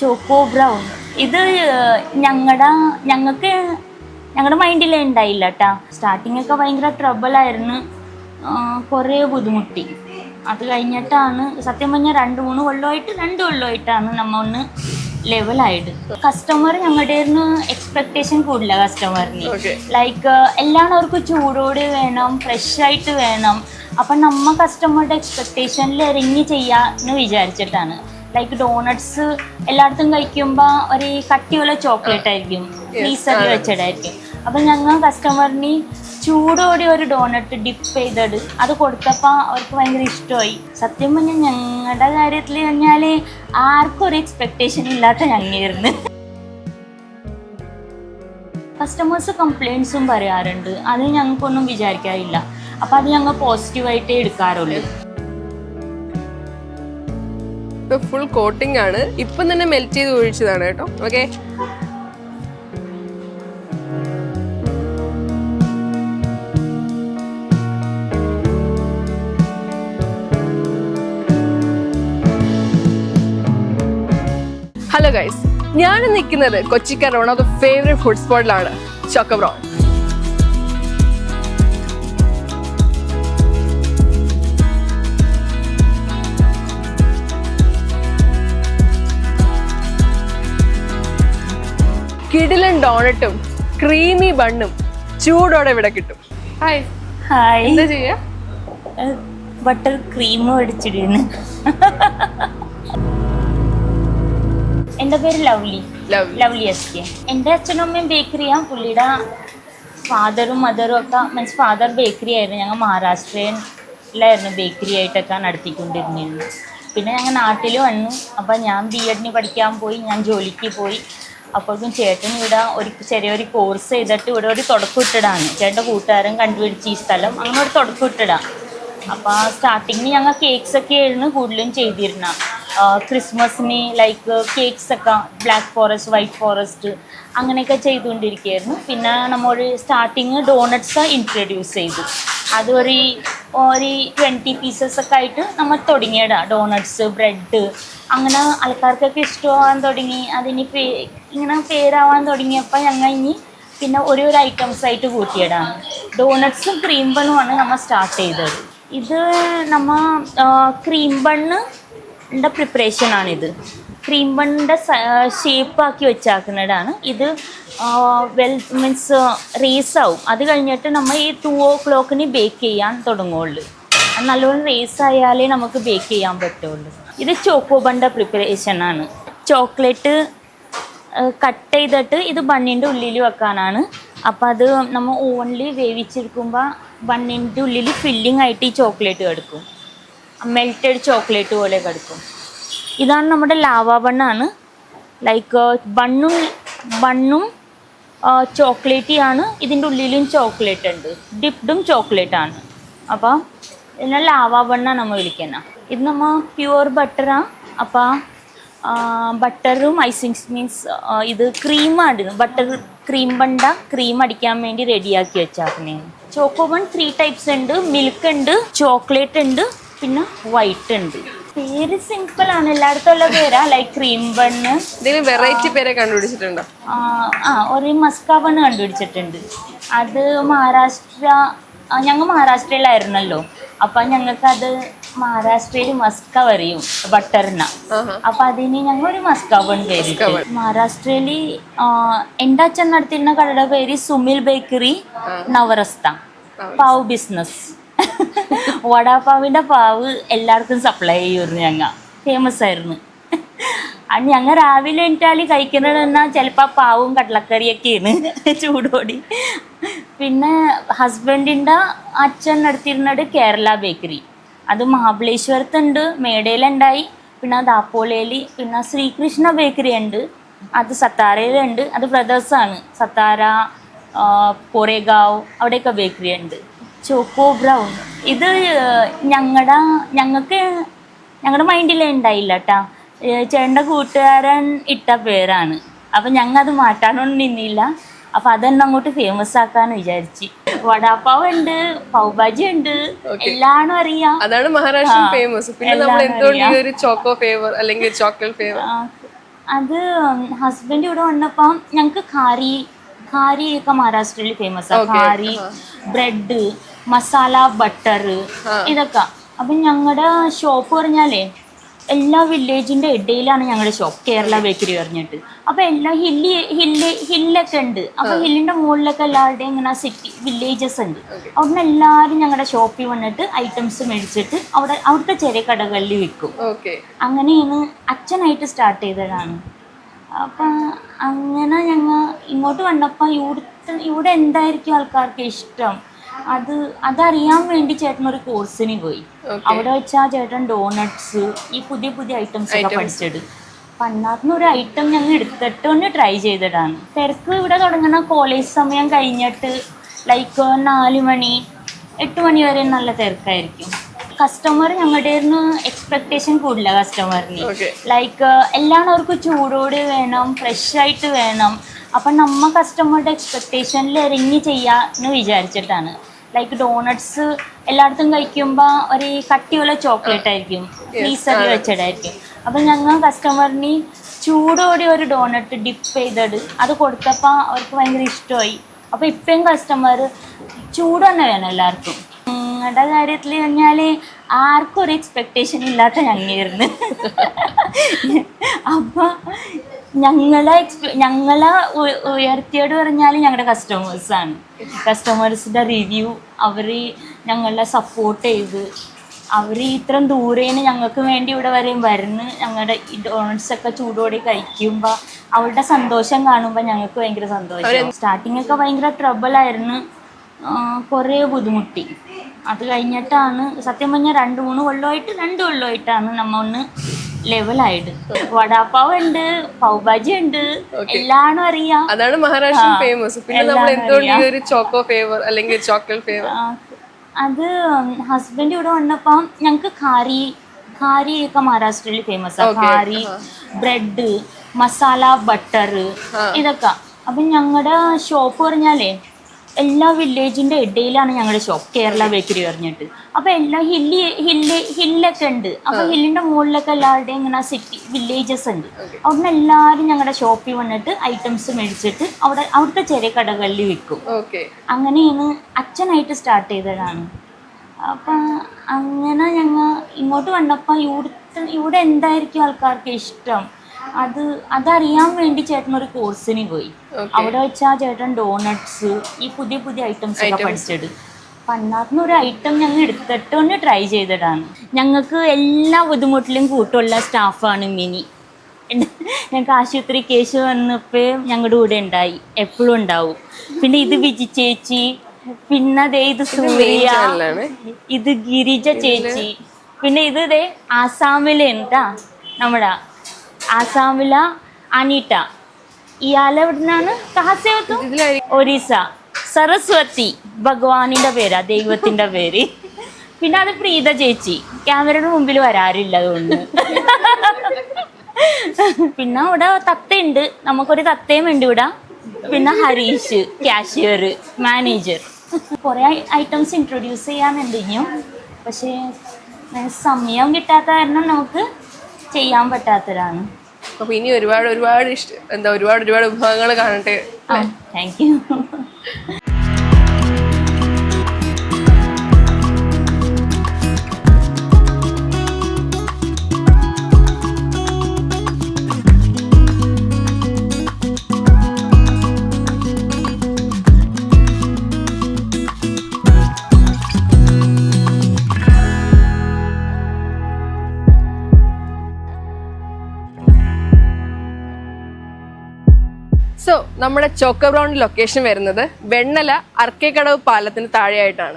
Choco brown ഇത് ഞങ്ങളുടെ ഞങ്ങൾക്ക് ഞങ്ങളുടെ മൈൻഡിൽ ഉണ്ടായില്ല കേട്ടാ സ്റ്റാർട്ടിങ് ഒക്കെ ഭയങ്കര ട്രബിളായിരുന്നു കുറേ ബുദ്ധിമുട്ടി. അത് കഴിഞ്ഞിട്ടാണ് സത്യം പറഞ്ഞാൽ രണ്ട് മൂന്ന് കൊല്ലമായിട്ട് രണ്ട് കൊല്ലമായിട്ടാണ് നമ്മ ഒന്ന് ലെവലായത് കസ്റ്റമർ ഞങ്ങളുടെ എക്സ്പെക്ടേഷൻ കൂടില്ല കസ്റ്റമറിന്. ലൈക്ക് എല്ലാം അവർക്ക് ചൂടോട് വേണം ഫ്രഷ് ആയിട്ട് വേണം. അപ്പം നമ്മ കസ്റ്റമറുടെ എക്സ്പെക്ടേഷനിൽ ഇറങ്ങി ചെയ്യാന്ന് വിചാരിച്ചിട്ടാണ്. ലൈക്ക് ഡോണട്സ് എല്ലായിടത്തും കഴിക്കുമ്പോൾ ഒരു കട്ടിയുള്ള ചോക്ലേറ്റ് ആയിരിക്കും. ഫ്രീസറിൽ വെച്ചിടായിരിക്കും അപ്പം ഞങ്ങൾ കസ്റ്റമറിന് ചൂടോടെ ഒരു ഡോണട്ട് ഡിപ്പ് ചെയ്തത് അത് കൊടുത്തപ്പോൾ അവർക്ക് ഭയങ്കര ഇഷ്ടമായി. സത്യം പറഞ്ഞാൽ ഞങ്ങളുടെ കാര്യത്തിൽ പറഞ്ഞാൽ ആർക്കും ഒരു എക്സ്പെക്ടേഷൻ ഇല്ലാത്ത ഞങ്ങായിരുന്നു. കസ്റ്റമേഴ്സ് കംപ്ലയിൻസും പറയാറുണ്ട്. അത് ഞങ്ങൾക്കൊന്നും വിചാരിക്കാറില്ല. അപ്പം അത് ഞങ്ങൾ പോസിറ്റീവായിട്ടേ എടുക്കാറുള്ളൂ. ഇപ്പൊ ഫുൾ കോട്ടിംഗ് ആണ്. ഇപ്പൊ തന്നെ മെൽറ്റ് ചെയ്ത് ഒഴിച്ചതാണ് കേട്ടോ. ഓക്കെ ഹലോ ഗൈസ് ഞാൻ നിൽക്കുന്നത് കൊച്ചിക്കാരുടെ one of the favourite food സ്പോട്ടിലാണ് ചോക്കബ്രോൺ കിടിലൻ ഡോണട്ടും ക്രീമി ബണ്ണും ചൂടോടെ ഇവിടെ കിട്ടും. ഹായ് ഹായ് എന്താ ചെയ്യാ? ബട്ടർ ക്രീം അടിച്ചിടുന്നു എന്റെ പേര് lovely love lovely S K. എന്റെ അച്ഛനും അമ്മയും ബേക്കറിയാണ് പുള്ളിയുടെ ഫാദറും മദറും ഒക്കെ മീൻസ് ഫാദർ ബേക്കറി ആയിരുന്നു. ഞങ്ങൾ മഹാരാഷ്ട്രയിലായിരുന്നു ബേക്കറി ആയിട്ടൊക്കെ നടത്തിക്കൊണ്ടിരുന്നത്. പിന്നെ ഞങ്ങൾ നാട്ടിൽ വന്നു. അപ്പം ഞാൻ ബി എഡിന് പഠിക്കാൻ പോയി. ഞാൻ ജോലിക്ക് പോയി. അപ്പോഴേക്കും ചേട്ടൻ ഇവിടെ ഒരു ചെറിയൊരു കോഴ്സ് ചെയ്തിട്ട് ഇവിടെ ഒരു തുടക്കം ഇട്ടിടാണ്. ചേട്ടന്റെ കൂട്ടുകാരൻ കണ്ടുപിടിച്ച് ഈ സ്ഥലം അങ്ങനെ ഒരു തുടക്കം ഇട്ടിടാം. അപ്പോൾ സ്റ്റാർട്ടിങ്ങിൽ ഞങ്ങൾ കേക്ക്സ് ഒക്കെ ആയിരുന്നു കൂടുതലും ചെയ്തിരുന്ന ക്രിസ്മസിന് ലൈക്ക് കേക്ക്സ് ഒക്കെ ബ്ലാക്ക് ഫോറസ്റ്റ് വൈറ്റ് ഫോറസ്റ്റ് അങ്ങനെയൊക്കെ ചെയ്തുകൊണ്ടിരിക്കുകയായിരുന്നു. പിന്നെ നമ്മൾ സ്റ്റാർട്ടിങ് ഡോണറ്റ്സ് ഇൻട്രൊഡ്യൂസ് ചെയ്തു. അത് ഒരു ട്വന്റി പീസസൊക്കെ ആയിട്ട് നമ്മൾ തുടങ്ങിയതാണ് ഡോണട്ട്സ് ബ്രെഡ് അങ്ങനെ ആൾക്കാർക്കൊക്കെ ഇഷ്ടമാവാൻ തുടങ്ങി. അതിന് പേ ഇങ്ങനെ പേരാവാൻ തുടങ്ങിയപ്പോൾ ഞങ്ങൾ ഇനി പിന്നെ ഒരു ഐറ്റംസ് ആയിട്ട് കൂട്ടിയിടാണ് ഡോണട്ട്സും ക്രീം ബണ്ണുമാണ് നമ്മൾ സ്റ്റാർട്ട് ചെയ്തത്. ഇത് നമ്മൾ ക്രീം ബണ്ണിന്റെ പ്രിപ്പറേഷനാണിത് ക്രീം ബണ്ണിന്റെ ഷേപ്പ് ആക്കി വെച്ചാക്കുന്നതാണ്. ഇത് വെൽ മീൻസ് റേസ് ആവും അത് കഴിഞ്ഞിട്ട് നമ്മൾ ഈ ടു ഓ ക്ലോക്കിന് ബേക്ക് ചെയ്യാൻ തുടങ്ങുള്ളൂ നല്ലോണം റേസ് ആയാലേ നമുക്ക് ബേക്ക് ചെയ്യാൻ പറ്റുള്ളൂ ഇത് ചോക്കോ ബണ്ട പ്രിപ്പറേഷൻ ആണ് ചോക്ലേറ്റ് കട്ട് ചെയ്തിട്ട് ഇത് ബണ്ണിന്റെ ഉള്ളിൽ വെക്കാനാണ്. അപ്പോൾ അത് നമ്മൾ ഓവനിൽ വേവിച്ചെടുക്കുമ്പോൾ ബണ്ണിന്റെ ഉള്ളിൽ ഫില്ലിംഗ് ആയിട്ട് ഈ ചോക്ലേറ്റ് കിടക്കും. മെൽറ്റഡ് ചോക്ലേറ്റ് പോലെ കിടക്കും. ഇതാണ് നമ്മുടെ ലാവ ബണ്ണാണ്. ലൈക്ക് ബണ്ണും ബണ്ണും ചോക്ലേറ്റി ആണ്. ഇതിന്റെ ഉള്ളിലും ചോക്ലേറ്റ് ഉണ്ട്. ഡിപ്ഡും ചോക്ലേറ്റ് ആണ്. അപ്പോൾ ഇതിനെ ലാവ ബണ്ണാണ് നമ്മൾ വിളിക്കുന്നത് ഇത് നമ്മൾ പ്യുവർ ബട്ടറാണ് അപ്പോൾ ബട്ടറും ഐസിങ് മീൻസ് ഇത് ക്രീമാണ് ബട്ടർ ക്രീം ബണ്ട ക്രീം അടിക്കാൻ വേണ്ടി റെഡിയാക്കി വെച്ചാക്കുന്നേ. ചോക്കോ ബൺ ത്രീ ടൈപ്സ് ഉണ്ട്. മിൽക്ക് ഉണ്ട് ചോക്ലേറ്റ് ഉണ്ട് പിന്നെ വൈറ്റ് ഉണ്ട്. പേര് സിമ്പിൾ ആണ്. എല്ലായിടത്തും ഉള്ള പേരാ. ലൈക് ക്രീം ബണ്ണ് ഇതിന് വെറൈറ്റി പേരെ കണ്ടുപിടിച്ചിട്ടുണ്ടോ? ആ ഒരു മസ്ക ബണ്ണ് കണ്ടുപിടിച്ചിട്ടുണ്ട്. അത് മഹാരാഷ്ട്ര ഞങ്ങൾ മഹാരാഷ്ട്രയിലായിരുന്നല്ലോ. അപ്പൊ ഞങ്ങൾക്ക് അത് മഹാരാഷ്ട്രയിൽ മസ്ക പറയും. ബട്ടറിന ആഹാ. അപ്പൊ അതിന് ഞങ്ങൾ ഒരു മസ്ക ബൺ പേര് മഹാരാഷ്ട്രയിൽ എന്റെ മഹാരാഷ്ട്രയിൽ എന്റെ അച്ഛൻ നടത്തിയിരുന്ന കടയുടെ പേര് സുമിൽ ബേക്കറി നവറസ്ത. പാവ് ബിസിനസ് വടാപാവിന്റെ പാവ് എല്ലാവർക്കും സപ്ലൈ ചെയ്യുമായിരുന്നു ഞങ്ങൾ ഫേമസ് ആയിരുന്നു. അത് ഞങ്ങൾ രാവിലെ എണീറ്റാൽ കഴിക്കുന്നത് എന്നാൽ ചിലപ്പോൾ പാവും കടലക്കറിയൊക്കെയാണ് ചൂടോടി. പിന്നെ ഹസ്ബൻഡിന്റെ അച്ഛൻ നടത്തിയിരുന്നത് കേരള ബേക്കറി അത് മഹാബലേശ്വരത്തുണ്ട് മേടയിലുണ്ടായി. പിന്നെ ദാപ്പോളയിൽ പിന്നെ ശ്രീകൃഷ്ണ ബേക്കറി ഉണ്ട്. അത് സത്താരയിലുണ്ട്. അത് ബ്രദേഴ്സാണ് സത്താര കോറേഗാവ് അവിടെയൊക്കെ ബേക്കറി ഉണ്ട്. Choco brown. ഇത് ഞങ്ങളുടെ ഞങ്ങൾക്ക് ഞങ്ങളുടെ മൈൻഡിൽ ഉണ്ടായില്ല കേട്ടാ ചേട്ടന്റെ കൂട്ടുകാരൻ ഇട്ട പേരാണ്. അപ്പം ഞങ്ങൾ അത് മാറ്റാനൊന്നും നിന്നില്ല. അപ്പം അതെന്നെ അങ്ങോട്ട് ഫേമസ് ആക്കാന്ന് വിചാരിച്ച്. വടാപ്പാവ് ഉണ്ട് പൗഭാജി ഉണ്ട് എല്ലാണും അറിയാം. അതാണ് മഹാരാഷ്ട്ര ഫേമസ് പിന്നെ എല്ലാം നമ്മൾ എന്തുകൊണ്ട്. ഒരു ചോക്കോ ഫേവർ അല്ലെങ്കിൽ ചോക്ലേറ്റ് ഫേവർ അത് ഹസ്ബൻഡ് ഇവിടെ വന്നപ്പം ഞങ്ങൾക്ക് ഖാരി ഖാരി ഒക്കെ മഹാരാഷ്ട്രയിൽ ഫേമസ് ആണ് Okay. ബ്രെഡ് മസാല ബട്ടർ ഇതൊക്കെ. അപ്പൊ ഞങ്ങളുടെ ഷോപ്പ് പറഞ്ഞാലേ എല്ലാ വില്ലേജിന്റെ ഇടയിലാണ് ഞങ്ങളുടെ ഷോപ്പ് കേരള ബേക്കറി പറഞ്ഞിട്ട്. അപ്പൊ എല്ലാ ഹില്ലി ഹില്ല് ഹില്ലൊക്കെ ഉണ്ട്. അപ്പൊ ഹില്ലിന്റെ മുകളിലൊക്കെ എല്ലാവരുടെയും ഇങ്ങനെ സിറ്റി വില്ലേജസ് ഉണ്ട്. അവിടുന്ന് എല്ലാവരും ഞങ്ങളുടെ ഷോപ്പിൽ വന്നിട്ട് ഐറ്റംസ് മേടിച്ചിട്ട് അവിടെ അവിടുത്തെ ചെറിയ കടകളിൽ വിൽക്കും. അങ്ങനെയാണ് അച്ഛനായിട്ട് സ്റ്റാർട്ട് ചെയ്തതാണ്. അപ്പം അങ്ങനെ ഞങ്ങൾ ഇങ്ങോട്ട് വന്നപ്പോൾ ഇവിടുത്തെ ഇവിടെ എന്തായിരിക്കും ആൾക്കാർക്ക് ഇഷ്ടം? അത് അതറിയാൻ വേണ്ടി ചേട്ടൻ ഒരു കോഴ്സിന് പോയി. അവിടെ വെച്ചാ ചേട്ടൻ ഡോണട്ട്സ് ഈ പുതിയ പുതിയ ഐറ്റംസ് ഒക്കെ പഠിച്ചത് അപ്പം ഒരു ഐറ്റം ഞങ്ങൾ എടുത്തിട്ട് ഒന്ന് ട്രൈ ചെയ്തിട്ടാണ് തിരക്ക് ഇവിടെ തുടങ്ങുന്ന കോളേജ് സമയം കഴിഞ്ഞിട്ട് ലൈക്ക് നാല് മണി എട്ട് മണി വരെ നല്ല തിരക്കായിരിക്കും. കസ്റ്റമർ ഞങ്ങളുടെ എക്സ്പെക്ടേഷൻ കൂടില്ല കസ്റ്റമറിന് ലൈക്ക് എല്ലാം അവർക്ക് ചൂടോട് വേണം ഫ്രഷ് ആയിട്ട് വേണം. അപ്പം നമ്മ കസ്റ്റമറുടെ എക്സ്പെക്ടേഷനിൽ ഇറങ്ങി ചെയ്യാന്ന് വിചാരിച്ചിട്ടാണ്. ലൈക്ക് ഡോണട്സ് എല്ലായിടത്തും കഴിക്കുമ്പോൾ ഒരു കട്ടിയുള്ള ചോക്ലേറ്റ് ആയിരിക്കും. ഫ്രീസറിൽ വെച്ചിട്ടായിരിക്കും അപ്പം ഞങ്ങൾ കസ്റ്റമറിന് ചൂടോടെ ഒരു ഡോണട്ട് ഡിപ്പ് ചെയ്തത് അത് കൊടുത്തപ്പോൾ അവർക്ക് ഭയങ്കര ഇഷ്ടമായി. അപ്പോൾ ഇപ്പം കസ്റ്റമർ ചൂട് തന്നെ വേണം എല്ലാവർക്കും. ഞങ്ങളുടെ കാര്യത്തിൽ പറഞ്ഞാൽ ആർക്കും ഒരു എക്സ്പെക്ടേഷൻ ഇല്ലാത്ത ഞങ്ങായിരുന്നു. അപ്പോൾ ഞങ്ങളെ എക്സ്പെ ഞങ്ങളെ ഉയർത്തിയോട് പറഞ്ഞാൽ ഞങ്ങളുടെ കസ്റ്റമേഴ്സാണ് കസ്റ്റമേഴ്സിന്റെ റിവ്യൂ അവർ ഞങ്ങളെ സപ്പോർട്ട് ചെയ്ത് അവർ ഇത്രയും ദൂരേന്ന് ഞങ്ങൾക്ക് വേണ്ടി ഇവിടെ വരെയും വരുന്ന് ഞങ്ങളുടെ ഈ ഡോണറ്റ്സ് ഒക്കെ ചൂടോടെ കഴിക്കുമ്പോൾ അവരുടെ സന്തോഷം കാണുമ്പോൾ ഞങ്ങൾക്ക് ഭയങ്കര സന്തോഷം. സ്റ്റാർട്ടിങ് ഒക്കെ ഭയങ്കര ട്രബിളായിരുന്നു കുറേ ബുദ്ധിമുട്ടി. അത് കഴിഞ്ഞിട്ടാണ് സത്യം പറഞ്ഞാൽ രണ്ട് മൂന്ന് കൊല്ലമായിട്ട് രണ്ട് കൊല്ലമായിട്ടാണ് നമ്മ ഒന്ന് ലെവലായത് വടാപ്പാവ് ഉണ്ട് പൗഭാജി ഉണ്ട് എല്ലാം അറിയാം. അതാണ് മഹാരാഷ്ട്ര ഫേമസ് പിന്നെ നമ്മൾ എന്തുകൊണ്ട് ഒരു ചോക്കോ ഫേവർ അല്ലെങ്കിൽ ചോക്ലേറ്റ് ഫേവർ അത് ഹസ്ബൻഡ് ഇവിടെ വന്നപ്പം ഞങ്ങൾക്ക് ഖാരി ഖാരി ഒക്കെ മഹാരാഷ്ട്രയിൽ ഫേമസ് ആണ് ഖാരി ബ്രെഡ് മസാല ബട്ടർ ഇതൊക്കെ. അപ്പം ഞങ്ങളുടെ ഷോപ്പ് പറഞ്ഞാലേ എല്ലാ വില്ലേജിന്റെ ഇടയിലാണ് ഞങ്ങളുടെ ഷോപ്പ് കേരള ബേക്കറി പറഞ്ഞിട്ട്. അപ്പൊ എല്ലാ ഹില്ലി ഹില്ല് ഹില്ലൊക്കെ ഉണ്ട്. അപ്പോൾ ഹില്ലിന്റെ മുകളിലൊക്കെ എല്ലാവരുടെയും ഇങ്ങനെ സിറ്റി വില്ലേജസ് ഉണ്ട്. അവിടുന്ന് എല്ലാവരും ഞങ്ങളുടെ ഷോപ്പിൽ വന്നിട്ട് ഐറ്റംസ് മേടിച്ചിട്ട് അവിടെ അവിടുത്തെ ചെറിയ കടകളിൽ വിൽക്കും. ഓക്കെ. അങ്ങനെയാണ് അച്ഛനായിട്ട് സ്റ്റാർട്ട് ചെയ്തതാണ്. അപ്പം അങ്ങനെ ഞങ്ങൾ ഇങ്ങോട്ട് വന്നപ്പോൾ ഇവിടുത്തെ ഇവിടെ എന്തായിരിക്കും ആൾക്കാർക്ക് ഇഷ്ടം? അത് അതറിയാൻ വേണ്ടി ചേട്ടൻ ഒരു കോഴ്സിന് പോയി. അവിടെ വെച്ചാ ചേട്ടൻ ഡോണട്സ് ഈ പുതിയ പുതിയ ഐറ്റംസ് ഒക്കെ പഠിച്ചത്. അപ്പം ഒരു ഐറ്റം ഞങ്ങൾ എടുത്തിട്ട് ഒന്ന് ട്രൈ ചെയ്തിടാണ് ഞങ്ങൾക്ക് എല്ലാ ബുദ്ധിമുട്ടിലും കൂട്ടുള്ള സ്റ്റാഫാണ് മിനി. ഞങ്ങൾക്ക് ആശുപത്രി കേസ് വന്നപ്പോൾ ഞങ്ങളുടെ കൂടെ ഉണ്ടായി. എപ്പോഴും ഉണ്ടാവും. പിന്നെ ഇത് വിജി ചേച്ചി പിന്നെ അതേ ഇത് സൂര്യ. ഇത് ഗിരിജ ചേച്ചി. പിന്നെ ഇത് ഇതേ ആസാമിലെ എന്താ? നമ്മുടെ ആസാമിലെ അനിട്ട ഇയാളെ എവിടുന്നാണ്? കഹാസേവത്തു ഇതിലായിരിക്കും. ഒറീസ. സരസ്വതി ഭഗവാനിന്റെ പേരാ ദൈവത്തിന്റെ പേര്. പിന്നെ അത് പ്രീത ചേച്ചി. ക്യാമറയുടെ മുമ്പിൽ വരാറില്ല അതുകൊണ്ട്. പിന്നെ അവിടെ തത്തയുണ്ട്. നമുക്കൊരു തത്തയും ഉണ്ട് ഇവിടെ. പിന്നെ ഹരീഷ് കാഷ്യർ മാനേജർ കുറേ ഐറ്റംസ് ഇൻട്രൊഡ്യൂസ് ചെയ്യാനുണ്ട് ഇനിയും. പക്ഷേ സമയം കിട്ടാത്ത കാരണം നമുക്ക് ചെയ്യാൻ പറ്റാത്തതാണ്. അപ്പൊ ഇനി ഒരുപാട് ഒരുപാട് ഇഷ്ടം എന്താ ഒരുപാട് ഒരുപാട് വിഭവങ്ങൾ കാണട്ടെ. താങ്ക് യു നമ്മുടെ ചോക്കോ ബ്രൗൺ ലൊക്കേഷൻ വരുന്നത് വെണ്ണല അർക്കേക്കടവ് പാലത്തിന് താഴെയായിട്ടാണ്.